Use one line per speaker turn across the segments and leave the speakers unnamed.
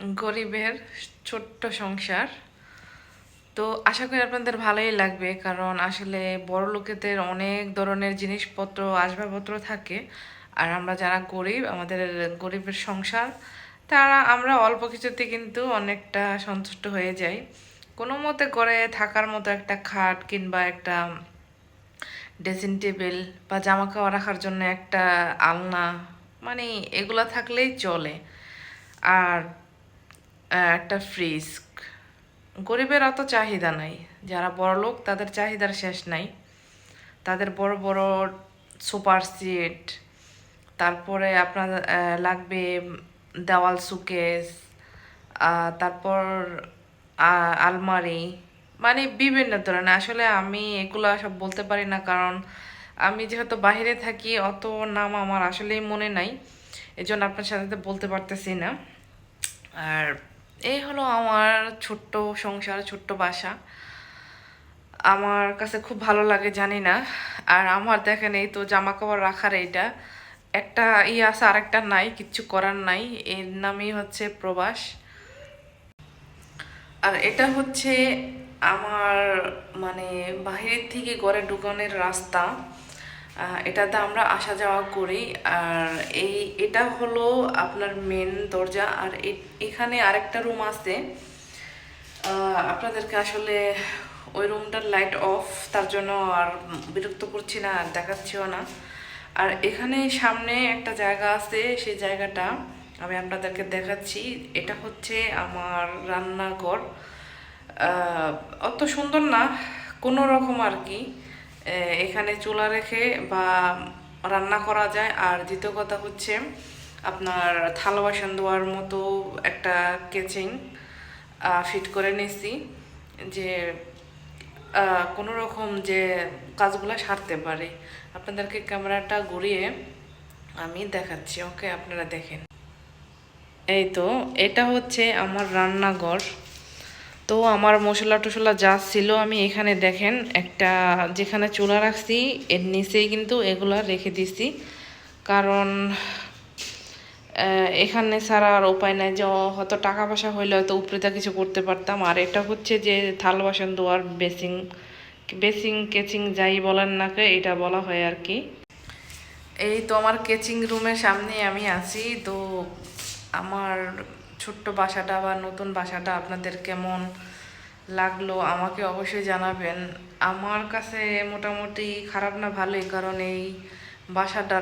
গরিবের ছোট্ট সংসার। তো আশা করি আপনাদের ভালোই লাগবে, কারণ আসলে বড় লোকেদের অনেক ধরনের জিনিসপত্র, আসবাবপত্র থাকে। আর আমরা যারা গরিব, আমাদের গরিবের সংসার, তারা, আমরা অল্প কিছুতে কিন্তু অনেকটা সন্তুষ্ট হয়ে যাই। কোনো মতে করে থাকার মতো একটা খাট কিংবা একটা ড্রেসিং টেবিল বা জামা কাপড় রাখার জন্য একটা আলনা মানে এগুলা থাকলেই চলে। আর একটা ফ্রিজ গরিবের অত চাহিদা নাই। যারা বড় লোক, তাদের চাহিদার শেষ নাই। তাদের বড় বড় সুপার সিট, তারপরে আপনার লাগবে দেওয়াল সুকেস তারপর আলমারি মানে বিভিন্ন ধরনের। আসলে আমি এগুলো সব বলতে পারি না, কারণ আমি যেহেতু বাইরে থাকি, অত নাম আমার আসলেই মনে নাই। এজন্য আপনার সাথে বলতে পারতেছি না। আর এই হলো আমার ছোট্ট সংসার, ছোট্ট বাসা। আমার কাছে খুব ভালো লাগে, জানি না। আর আমার দেখেন, এই তো জামা কাপড় রাখার এইটা। একটা ই আছে, আরেকটা নাই, কিচ্ছু করার নাই। এর নামই হচ্ছে প্রবাস। আর এটা হচ্ছে আমার মানে বাহিরের থেকে ঘরে ঢুকানোর রাস্তা। এটাতে আমরা আসা যাওয়া করি। আর এই, এটা হলো আপনার মেন দরজা। আর এখানে আরেকটা রুম আছে। আপনাদেরকে আসলে ওই রুমটার লাইট অফ তার জন্য আর বিরক্ত করছি না, আর দেখাচ্ছিও না। আর এখানে সামনে একটা জায়গা আছে, সেই জায়গাটা আমি আপনাদেরকে দেখাচ্ছি। এটা হচ্ছে আমার রান্নাঘর। অত সুন্দর না, কোনো রকম আর কি। এখানে চুলা রেখে বা রান্না করা যায়। আর দ্বিতীয় কথা হচ্ছে আপনার থালা বাসন ধোয়ার মতো একটা কেচিং ফিট করে নিয়েছি যে কোনো রকম যে কাজগুলো সারতে পারে। আপনাদেরকে ক্যামেরাটা ঘুরিয়ে আমি দেখাচ্ছি, ওকে? আপনারা দেখেন। এই তো, এটা হচ্ছে আমার রান্নাঘর। তো আমার মশলা টশলা যা ছিল আমি এখানে দেখেন, একটা যেখানে চুলা রাখছি, এর নিচেই কিন্তু এগুলা রেখে দিছি। কারণ এখানে ছাড়া আর উপায় নাই যে, হয়তো টাকা পয়সা হইলে হয়তো উপরেটা কিছু করতে পারতাম। আর এটা হচ্ছে যে, থাল বাসন ধোয়ার বেসিং বেসিং, কেচিং যাই বলেন না কে, এটা বলা হয় আর কি। এই তো আমার কেচিং রুমের সামনে আমি আছি। তো আমার ছোট্ট বাসাটা বা নতুন বাসাটা আপনাদের কেমন লাগল আমাকে অবশ্যই জানাবেন। আমার কাছে মোটামুটি খারাপ না ভালোই, কারণ এই বাসাটা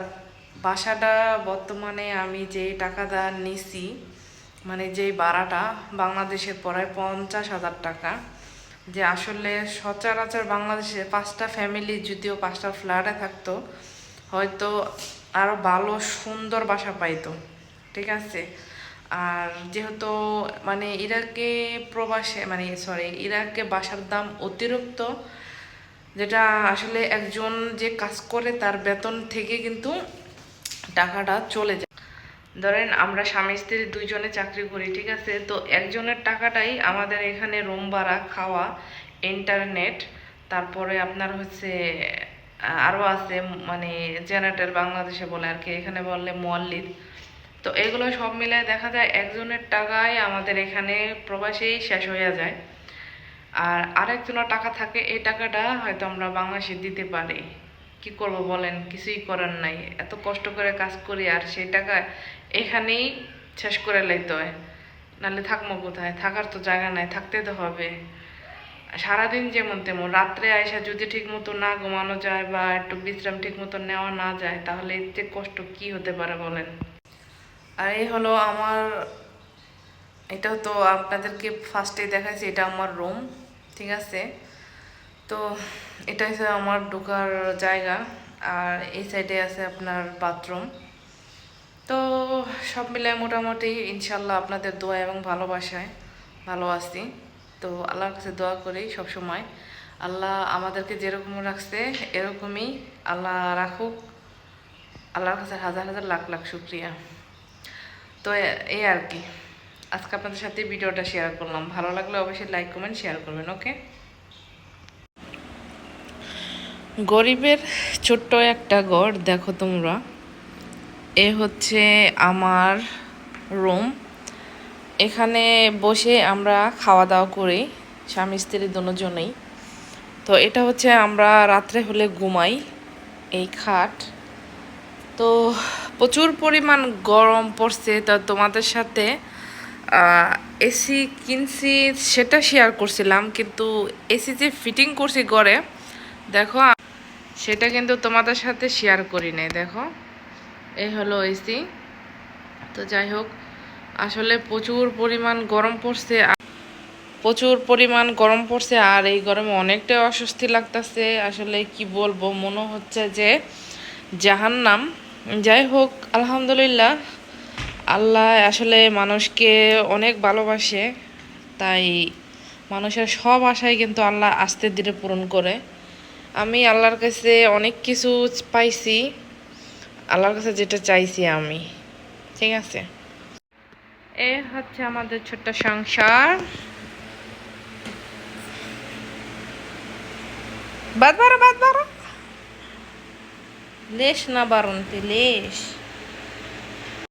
বাসাটা বর্তমানে আমি যে টাকাটা নিছি মানে যেই ভাড়াটা বাংলাদেশের পড়ায় পঞ্চাশ হাজার টাকা। যে আসলে সচরাচর বাংলাদেশে পাঁচটা ফ্যামিলি যদিও পাঁচটা ফ্ল্যাটে থাকতো, হয়তো আরও ভালো সুন্দর বাসা পাইতো। ঠিক আছে? আর যেহেতু মানে ইরাকে প্রবাসে মানে সরি ইরাকে বাসার দাম অতিরিক্ত, যেটা আসলে একজন যে কাজ করে তার বেতন থেকে কিন্তু টাকাটা চলে যায়। ধরেন আমরা স্বামী স্ত্রী দুইজনে চাকরি করি, ঠিক আছে? তো একজনের টাকাটাই আমাদের এখানে রুম ভাড়া, খাওয়া ইন্টারনেট তারপরে আপনার হচ্ছে আরও আছে মানে জেনারেটর বাংলাদেশে বলে আর কি, এখানে বললে মোয়াল্লিদ। তো এগুলো সব মিলে দেখা যায় একজনের টাকায় আমাদের এখানে প্রবাসেই শেষ হয়ে যায়। আর আরেকজনের টাকা থাকে, এই টাকাটা হয়তো আমরা বাংলাদেশে দিতে পারি। কি করব বলেন? কিছুই করার নাই। এত কষ্ট করে কাজ করি আর সেই টাকা এখানেই শেষ করে লাইতে হয়। নাহলে থাকব কোথায়? থাকার তো জায়গা নাই, থাকতে তো হবে। সারাদিন যেমন তেমন, রাত্রে আয়সা যদি ঠিক মতো না ঘুমানো যায় বা একটু বিশ্রাম ঠিক মতো নেওয়া না যায়, তাহলে চেয়ে কষ্ট কি হতে পারে বলেন? আর এই হলো আমার, এটা তো আপনাদেরকে ফার্স্টে দেখাইছি, এটা আমার রুম ঠিক আছে? তো এটা হচ্ছে আমার ঢোকার জায়গা, আর এই সাইডে আছে আপনার বাথরুম তো সব মিলায় মোটামুটি ইনশাল্লাহ আপনাদের দোয়া এবং ভালোবাসায় ভালো আছি। তো আল্লাহর কাছে দোয়া করি সব সময় আল্লাহ আমাদেরকে যেরকম রাখছে এরকমই আল্লাহ রাখুক। আল্লাহর কাছে হাজার হাজার লাখ লাখ শুক্রিয়া। তো এই আর কি। আজকে আপনাদের সাথে ভিডিওটা শেয়ার করলাম। ভালো লাগলে অবশ্যই লাইক কমেন্ট শেয়ার করবেন ওকে গরিবের ছোট্ট একটা ঘর, দেখো তোমরা। এ হচ্ছে আমার রুম এখানে বসে আমরা খাওয়া দাওয়া করি, স্বামী, স্ত্রী দুজনেই। তো এটা হচ্ছে আমরা রাত্রে হলে ঘুমাই, এই খাট। তো প্রচুর পরিমাণ গরম পড়ছে, তা তোমাদের সাথে এসি কিনছি সেটা শেয়ার করছিলাম, কিন্তু এসি যে ফিটিং করছি ঘরে, দেখো, সেটা কিন্তু তোমাদের সাথে শেয়ার করি নাই, দেখো, এই হলো এসি তো যাই হোক, আসলে প্রচুর পরিমাণ গরম পড়ছে প্রচুর পরিমাণ গরম পড়ছে, আর এই গরমে অনেকটা অস্বস্তি লাগতেছে, আসলে কি বলব, মনে হচ্ছে যে জাহান্নাম যাই হোক, আলহামদুলিল্লাহ। আল্লাহ আসলে মানুষকে অনেক ভালোবাসে, তাই মানুষের সব আশাই কিন্তু আল্লাহ আস্তে ধীরে পূরণ করে। আমি আল্লাহর কাছে অনেক কিছু পাইছি, আল্লাহর কাছে যেটা চাইছি আমি। ঠিক আছে? এ হচ্ছে আমাদের ছোট্ট সংসার। বাদ বারো বাদ বারো লেশ না বারণ তে লেশ